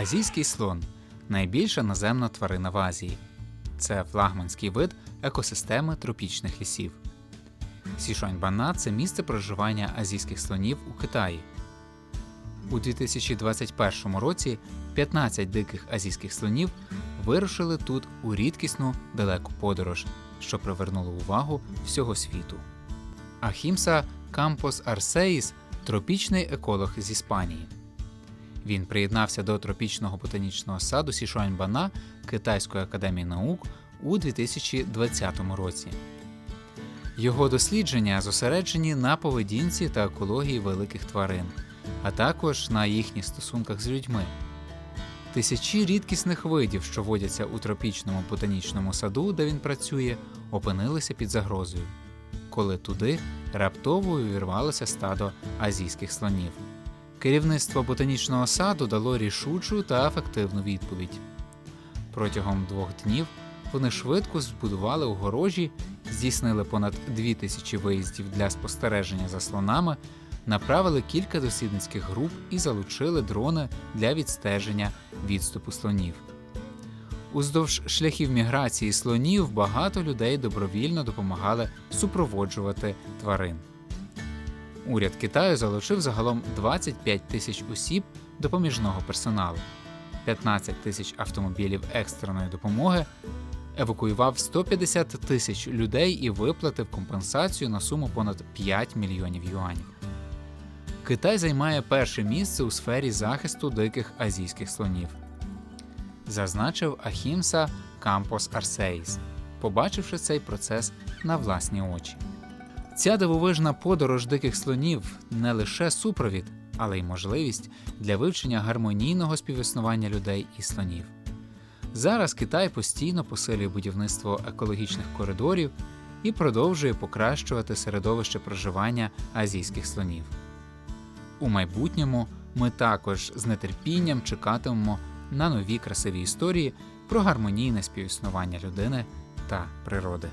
Азійський слон найбільша наземна тварина в Азії. Це флагманський вид екосистеми тропічних лісів. Сішуаньбана – це місце проживання азійських слонів у Китаї. У 2021 році 15 диких азійських слонів вирушили тут у рідкісну далеку подорож, що привернуло увагу всього світу. Ахімса Кампос Арсеїс тропічний еколог з Іспанії. Він приєднався до тропічного ботанічного саду Сішуаньбана Китайської академії наук у 2020 році. Його дослідження зосереджені на поведінці та екології великих тварин, а також на їхніх стосунках з людьми. Тисячі рідкісних видів, що водяться у тропічному ботанічному саду, де він працює, опинилися під загрозою, коли туди раптово увірвалося стадо азійських слонів. Керівництво ботанічного саду дало рішучу та ефективну відповідь. Протягом двох днів вони швидко збудували огорожі, здійснили понад дві тисячі виїздів для спостереження за слонами, направили кілька дослідницьких груп і залучили дрони для відстеження відступу слонів. Уздовж шляхів міграції слонів багато людей добровільно допомагали супроводжувати тварин. Уряд Китаю залучив загалом 25 тисяч осіб допоміжного персоналу, 15 тисяч автомобілів екстреної допомоги, евакуював 150 тисяч людей і виплатив компенсацію на суму понад 5 мільйонів юанів. Китай займає перше місце у сфері захисту диких азійських слонів, зазначив Ахімса Кампос Арсеїс, побачивши цей процес на власні очі. Ця дивовижна подорож диких слонів не лише супровід, але й можливість для вивчення гармонійного співіснування людей і слонів. Зараз Китай постійно посилює будівництво екологічних коридорів і продовжує покращувати середовище проживання азійських слонів. У майбутньому ми також з нетерпінням чекатимемо на нові красиві історії про гармонійне співіснування людини та природи.